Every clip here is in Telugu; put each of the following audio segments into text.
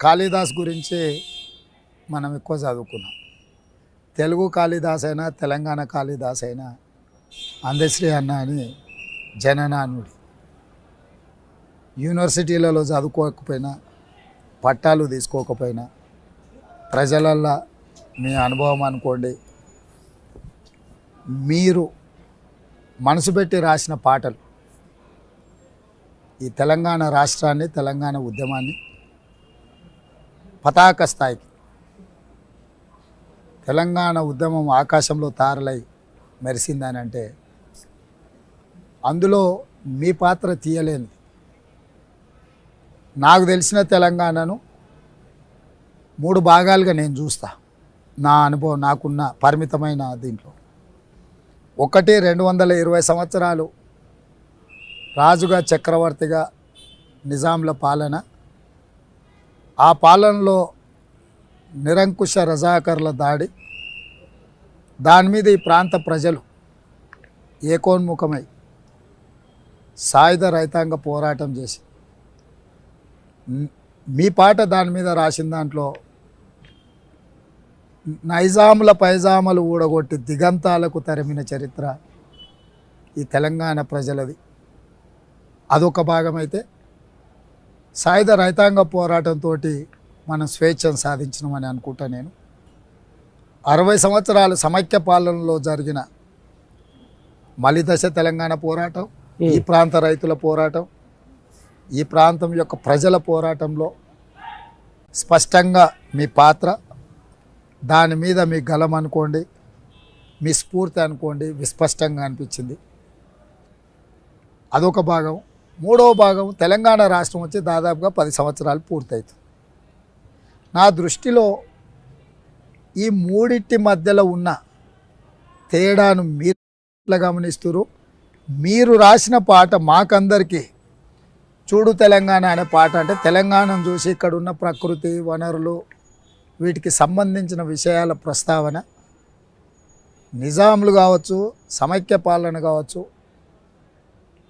కాళిదాస్ గురించి మనం ఎక్కువ చదువుకున్నాం. తెలుగు కాళిదాస్ అయినా తెలంగాణ కాళిదాస్ అయినా అందశ్రీ అన్న అని జననానుడి. యూనివర్సిటీలలో చదువుకోకపోయినా పట్టాలు తీసుకోకపోయినా ప్రజలల్లో మీ అనుభవం అనుకోండి మీరు మనసు పెట్టి రాసిన పాటలు ఈ తెలంగాణ రాష్ట్రాన్ని తెలంగాణ ఉద్యమాన్ని పతాక స్థాయికి తెలంగాణ ఉద్యమం ఆకాశంలో తారలై మెరిసిందని అంటే అందులో మీ పాత్ర తీయలేని నాకు తెలిసిన తెలంగాణను మూడు భాగాలుగా నేను చూస్తా. నా అనుభవం నాకున్న పరిమితమైన దీంట్లో. ఒకటి రెండు వందల ఇరవై సంవత్సరాలు రాజుగా చక్రవర్తిగా నిజాంల పాలన ఆ పాలనలో నిరంకుశ రజాకర్ల దాడి దాని మీద ఈ ప్రాంత ప్రజలు ఏకోన్ముఖమై సాయుధ రైతాంగ పోరాటం చేసి మీ పాట దాని మీద రాసిన దాంట్లో నైజాముల పైజాములు ఊడగొట్టి దిగంతాలకు తరిమిన చరిత్ర ఈ తెలంగాణ ప్రజలది. అదొక భాగమైతే సాయుధ రైతాంగ పోరాటంతో మనం స్వేచ్ఛను సాధించినామని అనుకుంటా నేను. అరవై సంవత్సరాలు సమైక్య పాలనలో జరిగిన మలిదశ తెలంగాణ పోరాటం ఈ ప్రాంత రైతుల పోరాటం ఈ ప్రాంతం యొక్క ప్రజల పోరాటంలో స్పష్టంగా మీ పాత్ర దాని మీద మీ గలం అనుకోండి మీ స్ఫూర్తి అనుకోండి విస్పష్టంగా అనిపించింది. అదొక భాగం. మూడవ భాగం తెలంగాణ రాష్ట్రం వచ్చి దాదాపుగా పది సంవత్సరాలు పూర్తవుతుంది నా దృష్టిలో ఈ మూడింటి మధ్యలో ఉన్న తేడాను మీరు గమనిస్తురు గమనిస్తున్నారు మీరు రాసిన పాట మాకందరికీ చూడు తెలంగాణ అనే పాట అంటే తెలంగాణను చూసి ఇక్కడ ఉన్న ప్రకృతి వనరులు వీటికి సంబంధించిన విషయాల ప్రస్తావన నిజాములు కావచ్చు సమైక్య పాలన కావచ్చు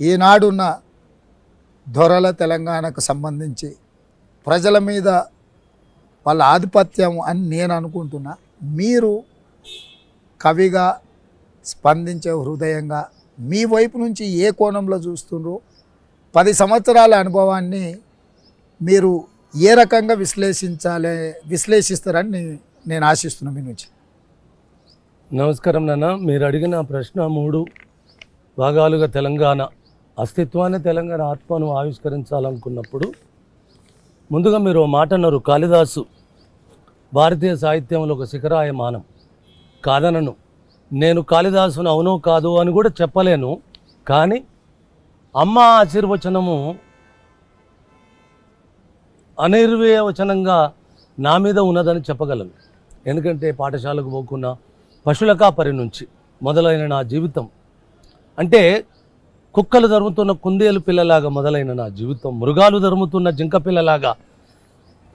ఈనాడున్న దొరల తెలంగాణకు సంబంధించి ప్రజల మీద వాళ్ళ ఆధిపత్యం అని నేను అనుకుంటున్నా. మీరు కవిగా స్పందించే హృదయంగా మీ వైపు నుంచి ఏ కోణంలో చూస్తుండ్రో? పది సంవత్సరాల అనుభవాన్ని మీరు ఏ రకంగా విశ్లేషించాలి విశ్లేషిస్తారని నేను ఆశిస్తున్నాను మీ నుంచి. నమస్కారం నాన్న. మీరు అడిగిన ప్రశ్న మూడు భాగాలుగా తెలంగాణ. అస్తిత్వాన్ని తెలంగాణ ఆత్మను ఆవిష్కరించాలనుకున్నప్పుడు ముందుగా మీరు ఓ మాట అన్నారు కాళిదాసు భారతీయ సాహిత్యంలో ఒక శిఖరాయమానం కాదనను. నేను కాళిదాసును అవునో కాదు అని కూడా చెప్పలేను. కానీ అమ్మ ఆశీర్వచనము అనిర్వచనంగా నా మీద ఉన్నదని చెప్పగలను. ఎందుకంటే పాఠశాలకు పోకున్న పశులకాపరి నుంచి మొదలైన నా జీవితం. అంటే కుక్కలు ధరుముతున్న కుందేలు పిల్లలాగా మొదలైన నా జీవితం మృగాలు ధరుముతున్న జింక పిల్లలాగా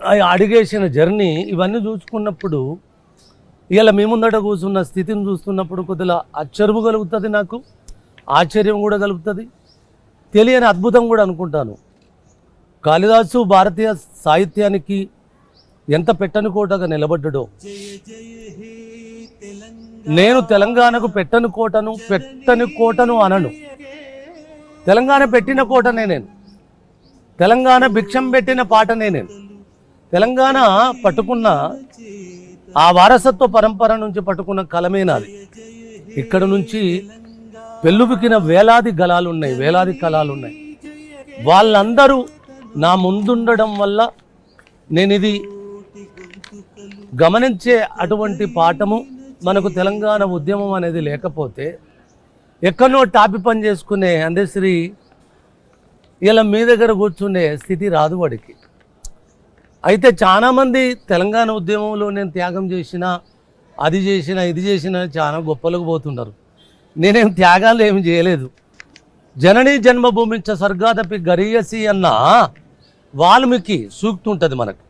ఆ అడిగేసిన జర్నీ ఇవన్నీ చూసుకున్నప్పుడు ఇలా మీ ముందట కూర్చున్న స్థితిని చూస్తున్నప్పుడు కొద్దిగా ఆశ్చర్యం కలుగుతుంది నాకు ఆశ్చర్యం కూడా కలుగుతుంది తెలియని అద్భుతం కూడా అనుకుంటాను. కాళిదాసు భారతీయ సాహిత్యానికి ఎంత పెట్టని కోటగా నిలబడ్డడో. నేను తెలంగాణకు పెట్టని కోటను పెట్టని కోటను అనను. తెలంగాణ పెట్టిన కోటనే నేను. తెలంగాణ భిక్షం పెట్టిన పాటనే నేను. తెలంగాణ పట్టుకున్న ఆ వారసత్వ పరంపర నుంచి పట్టుకున్న కలమే నాది. ఇక్కడ నుంచి పెళ్ళుబికిన వేలాది గలాలు ఉన్నాయి వేలాది కళాలు ఉన్నాయి వాళ్ళందరూ నా ముందుండడం వల్ల నేను ఇది గమనించే అటువంటి పాఠము మనకు తెలంగాణ ఉద్యమం అనేది లేకపోతే ఎక్కడో టాపి పని చేసుకునే అందశ్రీ ఇలా మీ దగ్గర కూర్చునే స్థితి రాదు వాడికి. అయితే చాలామంది తెలంగాణ ఉద్యమంలో నేను త్యాగం చేసిన అది చేసిన ఇది చేసిన చాలా గొప్పలకు పోతున్నారు. నేనేం త్యాగాలు ఏమి చేయలేదు. జననీ జన్మభూమించ స్వర్గాదపి గరీయసి అన్న వాల్మీకి సూక్తి ఉంటుంది మనకు.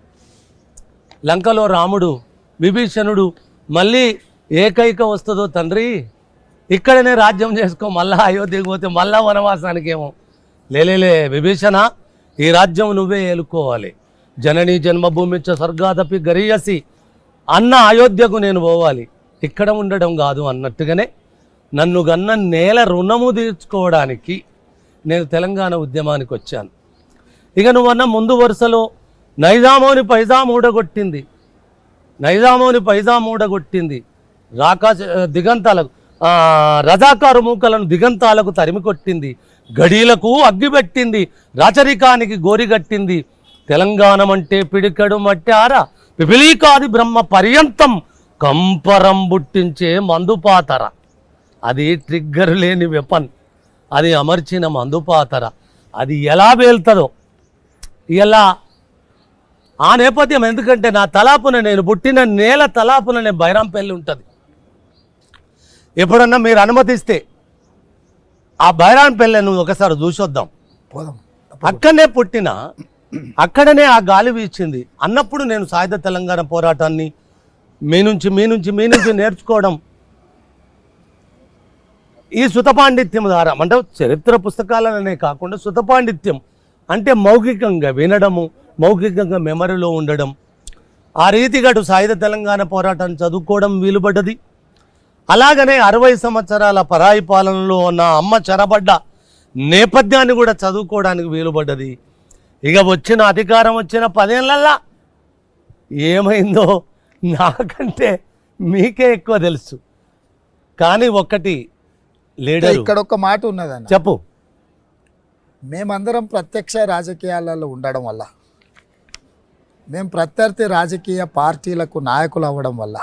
లంకలో రాముడు విభీషణుడు మళ్ళీ ఏకైక వస్తుందో తండ్రి ఇక్కడనే రాజ్యం చేసుకో మళ్ళా అయోధ్యకు పోతే మళ్ళా వనవాసానికి ఏమో లేలేలే విభీషణ ఈ రాజ్యం నువ్వే ఏలుకోవాలి. జననీ జన్మభూమి చ స్వర్గాదపి గరీయసి అన్న అయోధ్యకు నేను పోవాలి. ఇక్కడ ఉండడం కాదు అన్నట్టుగానే నన్ను గన్న నేల రుణము తీర్చుకోవడానికి నేను తెలంగాణ ఉద్యమానికి వచ్చాను. ఇక నువ్వన్న ముందు వరుసలో నైజామోని పైజాం ఊడగొట్టింది. నైజామోని పైజాం ఊడగొట్టింది. రాకా దిగంతాలకు రజాకారు మూకలను దిగంతాలకు తరిమి కొట్టింది గడీలకు అగ్గిపెట్టింది రాచరికానికి గోరిగట్టింది తెలంగాణమంటే పిడికడు మట్టార? పిపిలీకాది బ్రహ్మ పర్యంతం కంపరం బుట్టించే మందుపాతర అది ట్రిగ్గర్ లేని వెపన్. అది అమర్చిన మందుపాతర అది ఎలా వేల్తుందో ఎలా ఆ నేపథ్యం ఎందుకంటే నా తలాపున నేను పుట్టిన నేల తలాపున నేను బైరాంపల్లి ఉంటుంది. ఎప్పుడన్నా మీరు అనుమతిస్తే ఆ బైరాంపల్లిని ఒకసారి చూసొద్దాం. పోదాం. అక్కడనే పుట్టిన అక్కడనే ఆ గాలి వీచింది. అన్నప్పుడు నేను సాయుధ తెలంగాణ పోరాటాన్ని మీ నుంచి మీ నుంచి మీ నుంచి నేర్చుకోవడం. ఈ సుతపాండిత్యం ద్వారా అంటే చరిత్ర పుస్తకాలనే కాకుండా సుతపాండిత్యం అంటే మౌఖికంగా వినడము మౌఖికంగా మెమరీలో ఉండడం. ఆ రీతిగా సాయుధ తెలంగాణ పోరాటాన్ని చదువుకోవడం వీలుపడ్డది. అలాగనే అరవై సంవత్సరాల పరాయి పాలనలో ఉన్న అమ్మ చెరబడ్డ నేపథ్యాన్ని కూడా చదువుకోవడానికి వీలుపడ్డది. ఇక వచ్చిన అధికారం వచ్చిన పదేళ్ళల్లా ఏమైందో నాకంటే మీకే ఎక్కువ తెలుసు. కానీ ఒక్కటి లీడరు. ఇక్కడ ఒక మాట ఉన్నదన్న. చెప్పు. మేమందరం ప్రత్యక్ష రాజకీయాలలో ఉండడం వల్ల మేము ప్రత్యర్థి రాజకీయ పార్టీలకు నాయకులు అవ్వడం వల్ల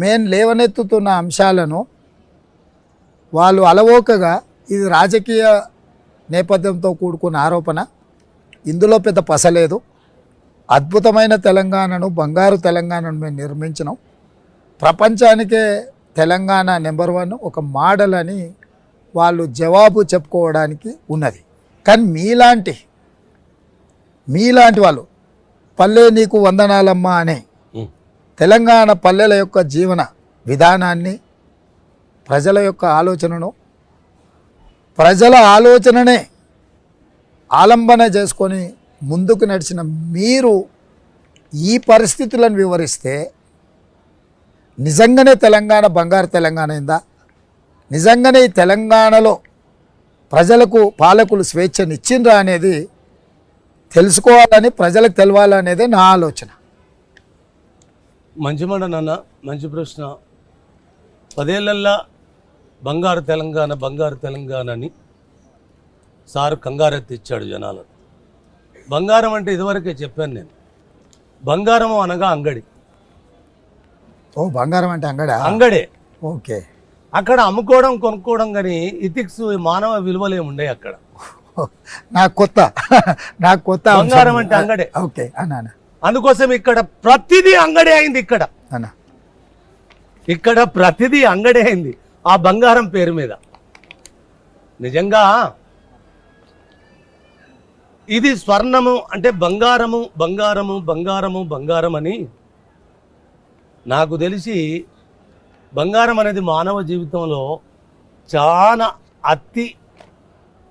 మేము లేవనెత్తుతున్న అంశాలను వాళ్ళు అలవోకగా ఇది రాజకీయ నేపథ్యంతో కూడుకున్న ఆరోపణ. ఇందులో పెద్ద పసలేదు అద్భుతమైన తెలంగాణను బంగారు తెలంగాణను మేము నిర్మించినాం. ప్రపంచానికే తెలంగాణ నెంబర్ వన్ ఒక మోడల్ అని వాళ్ళు జవాబు చెప్పుకోవడానికి ఉన్నది. కానీ మీలాంటి మీలాంటి వాళ్ళు పల్లె నీకు వందనాలమ్మా అనే తెలంగాణ పల్లెల యొక్క జీవన విధానాన్ని ప్రజల యొక్క ఆలోచనను ప్రజల ఆలోచననే ఆలంబన చేసుకొని ముందుకు నడిచిన మీరు ఈ పరిస్థితులను వివరిస్తే నిజంగానే తెలంగాణ బంగారు తెలంగాణ అయిందా? నిజంగానే ఈ తెలంగాణలో ప్రజలకు పాలకులు స్వేచ్ఛనిచ్చిండ్రా అనేది తెలుసుకోవాలని ప్రజలకు తెలవాలనేదే నా ఆలోచన. మంచి మాట నాన్న మంచి ప్రశ్న. పదేళ్ళల్లా బంగారు తెలంగాణ బంగారు తెలంగాణ అని సారు కంగారెత్తి ఇచ్చాడు జనాలను. బంగారం అంటే ఇదివరకే చెప్పాను నేను. బంగారం అనగా అంగడి. ఓ బంగారం అంటే అంగడా? అంగడే. ఓకే. అక్కడ అమ్ముకోవడం కొనుక్కోవడం కానీ ఇథిక్స్ మానవ విలువలే ఉండే అక్కడ. నాకు కొత్త. నాకు కొత్త. బంగారం అంటే అంగడే. ఓకే అన్న. అందుకోసం ఇక్కడ ప్రతిదీ అంగడే అయింది ఇక్కడ. అన్న. ఇక్కడ ప్రతిదీ అంగడే అయింది. ఆ బంగారం పేరు మీద. నిజంగా ఇది స్వర్ణము అంటే బంగారము బంగారము బంగారము బంగారం అని నాకు తెలిసి బంగారం అనేది మానవ జీవితంలో చాలా అతి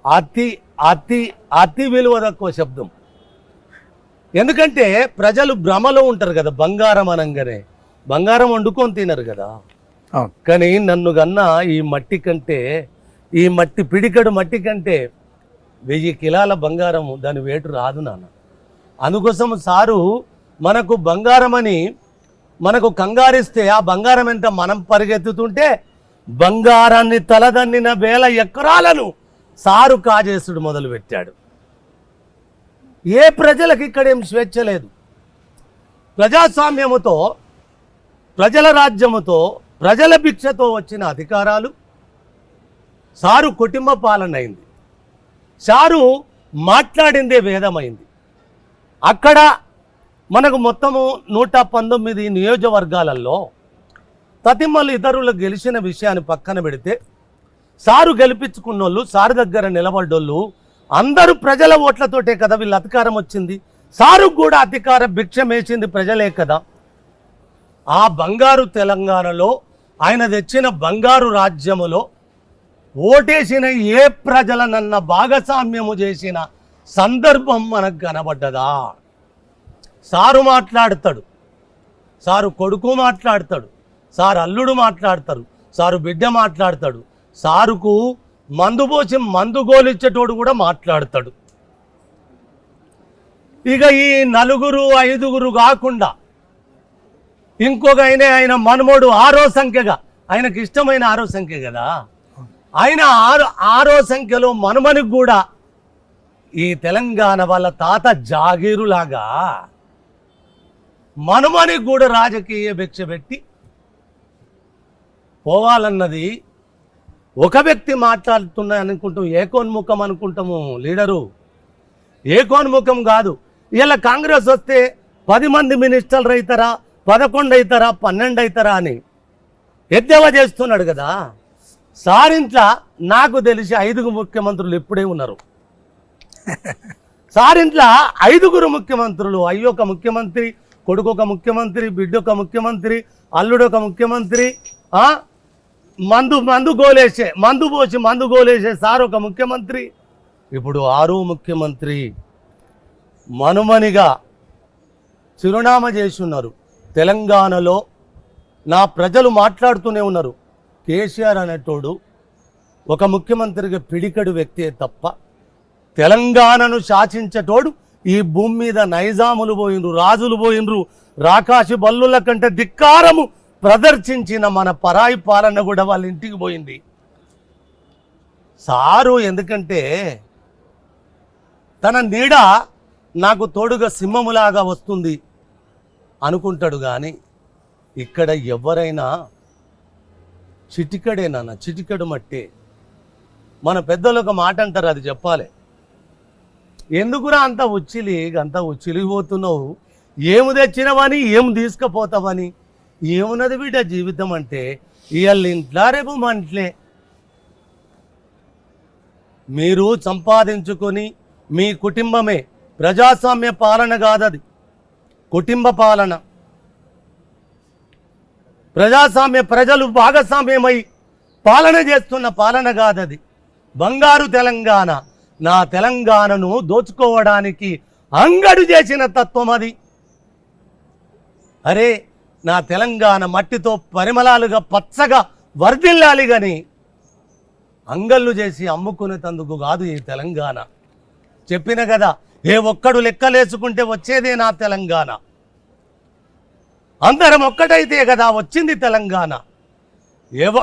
అతి అతి అతి విలువ తక్కువ శబ్దం. ఎందుకంటే ప్రజలు భ్రమలో ఉంటారు కదా బంగారం అనగానే. బంగారం వండుకొని తినరు కదా. కానీ నన్ను గన్నా ఈ మట్టి కంటే ఈ మట్టి పిడికడు మట్టి కంటే వెయ్యి కిలాల బంగారం దాని వేటు రాదు నాన్న. అందుకోసం సారు మనకు బంగారం అని మనకు కంగారిస్తే ఆ బంగారం ఎంత మనం పరిగెత్తుతుంటే బంగారాన్ని తలదన్నిన వేల ఎకరాలను సారు కాజేసుడు మొదలు పెట్టాడు ఏ ప్రజలకు ఇక్కడేం స్వేచ్ఛ లేదు. ప్రజాస్వామ్యముతో ప్రజల రాజ్యముతో ప్రజల భిక్షతో వచ్చిన అధికారాలు సారు కుటుంబ పాలన అయింది సారు మాట్లాడిందే వేదమైంది. అక్కడ మనకు మొత్తము నూట పంతొమ్మిది నియోజకవర్గాలలో తతిమ్మలు ఇతరులు గెలిచిన విషయాన్ని పక్కన పెడితే సారు గెలిపించుకున్నోళ్ళు సారు దగ్గర నిలబడ్డోళ్ళు అందరూ ప్రజల ఓట్లతోటే కదా వీళ్ళు అధికారం వచ్చింది. సారు కూడా అధికార భిక్షం వేసింది ప్రజలే కదా. ఆ బంగారు తెలంగాణలో ఆయన తెచ్చిన బంగారు రాజ్యములో ఓటేసిన ఏ ప్రజలనన్న భాగస్వామ్యము చేసిన సందర్భం మనకు కనబడ్డదా? సారు మాట్లాడతాడు. సారు కొడుకు మాట్లాడతాడు. సారు అల్లుడు మాట్లాడతారు. సారు బిడ్డ మాట్లాడతాడు. సారుకు మందు పోసి మందు గోలిచ్చేటోడు కూడా మాట్లాడతాడు. ఇక ఈ నలుగురు ఐదుగురు కాకుండా ఇంకొక ఆయన ఆయన మనమోడు ఆరో సంఖ్యగా. ఆయనకి ఇష్టమైన ఆరో సంఖ్య కదా. ఆయన ఆరో ఆరో సంఖ్యలో మనమనికి కూడా ఈ తెలంగాణ వాళ్ళ తాత జాగీరులాగా మనమని కూడా రాజకీయ భిక్ష పెట్టి పోవాలన్నది ఒక వ్యక్తి మాట్లాడుతున్నా అనుకుంటాం ఏకోన్ముఖం అనుకుంటాము లీడరు. ఏకోన్ముఖం కాదు. ఇలా కాంగ్రెస్ వస్తే పది మంది మినిస్టర్లు అవుతారా పదకొండు అవుతారా పన్నెండు అవుతారా అని. ఎద్దేవా చేస్తున్నాడు కదా. సారింట్లా నాకు తెలిసి ఐదుగురు ముఖ్యమంత్రులు ఇప్పుడే ఉన్నారు. సారింట్లా ఐదుగురు ముఖ్యమంత్రులు అయ్యొక ముఖ్యమంత్రి కొడుకు ఒక ముఖ్యమంత్రి బిడ్డ ఒక ముఖ్యమంత్రి అల్లుడు ఒక ముఖ్యమంత్రి ఆ? మందు మందు గోలేసే మందు పోసి మందు గోలేసే సార్ ఒక ముఖ్యమంత్రి. ఇప్పుడు ఆరు ముఖ్యమంత్రి మనుమనిగా చిరునామా చేసి ఉన్నారు తెలంగాణలో నా ప్రజలు మాట్లాడుతూనే ఉన్నారు. కేసీఆర్ అనేటోడు ఒక ముఖ్యమంత్రిగా పిడికడు వ్యక్తే తప్ప తెలంగాణను శాసించేటోడు ఈ భూమి మీద నైజాములు పోయినరు రాజులు పోయినరు రాకాశి బల్లుల కంటే ధిక్కారము ప్రదర్శించిన మన పరాయి పాలన కూడా వాళ్ళ ఇంటికి పోయింది. సారు ఎందుకంటే తన నీడ నాకు తోడుగా సింహములాగా వస్తుంది అనుకుంటాడు కానీ ఇక్కడ ఎవరైనా చిటికడేనా చిటికడు మట్టే. మన పెద్దలు ఒక మాట అంటారు అది చెప్పాలి. ఎందుకురా అంత ఉచ్చిలి అంత ఉచ్చిలిపోతున్నావు ఏము తెచ్చినవని ఏం తీసుకుపోతావని? ఏమున్నది బిడ్డ జీవితం అంటే? ఇవాళ ఇంట్లో రేపు మంట్లే మీరు సంపాదించుకొని మీ కుటుంబమే. ప్రజాస్వామ్య పాలన కాదది. కుటుంబ పాలన. ప్రజాస్వామ్య ప్రజలు భాగస్వామ్యమై పాలన చేస్తున్న పాలన కాదది. బంగారు తెలంగాణ. నా తెలంగాణను దోచుకోవడానికి అంగడు చేసిన తత్వం అది. అరే నా తెలంగాణ మట్టితో పరిమళాలుగా పచ్చగా వర్ధిల్లాలి కానీ అంగళ్ళు చేసి అమ్ముకునేటందుకు కాదు ఈ తెలంగాణ. చెప్పిన కదా ఏ ఒక్కడు లెక్కలేసుకుంటే వచ్చేదే నా తెలంగాణ. అందరం ఒక్కటైతే కదా వచ్చింది తెలంగాణ. ఏవో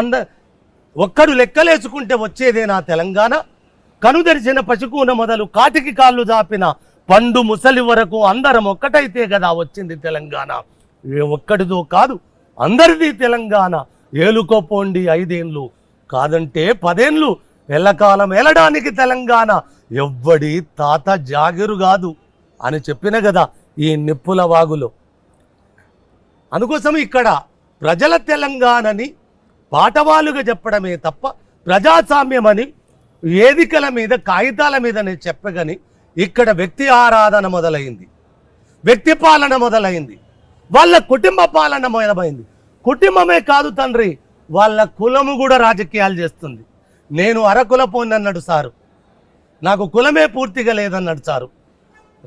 అంద ఒక్కడు లెక్కలేసుకుంటే వచ్చేదే నా తెలంగాణ. కనుదరిచిన పశుకూన మొదలు కాటికి కాళ్ళు దాపిన పండు ముసలి వరకు అందరం ఒక్కటైతే కదా వచ్చింది తెలంగాణ. ఏ కాదు అందరిది తెలంగాణ. ఏలుకోపోండి ఐదేండ్లు. కాదంటే పదేండ్లు. ఎల్లకాలం వెళ్ళడానికి తెలంగాణ. ఎవ్వడి తాత జాగిరు కాదు అని చెప్పిన కదా ఈ నిప్పుల వాగులో. అందుకోసం ఇక్కడ ప్రజల తెలంగాణని పాటవాలుగా చెప్పడమే తప్ప ప్రజాస్వామ్యమని వేదికల మీద కాగితాల మీద నేను చెప్పగని ఇక్కడ వ్యక్తి ఆరాధన మొదలైంది. వ్యక్తి పాలన మొదలైంది. వాళ్ళ కుటుంబ పాలన మొదలైంది. కుటుంబమే కాదు తండ్రి వాళ్ళ కులము కూడా రాజకీయాలు చేస్తుంది. నేను అరకులపోని అన్నాడు సారు. నాకు కులమే పూర్తిగా లేదన్నాడు సారు.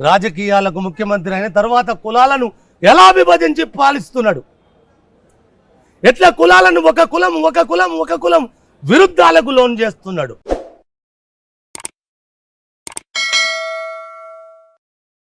రాజకీయాలకు ముఖ్యమంత్రి అయిన తర్వాత కులాలను ఎలా విభజించి పాలిస్తున్నాడు? ఎట్లా కులాలను ఒక కులం ఒక కులం ఒక కులం విరుద్ధాలకు లోన్ చేస్తున్నాడు?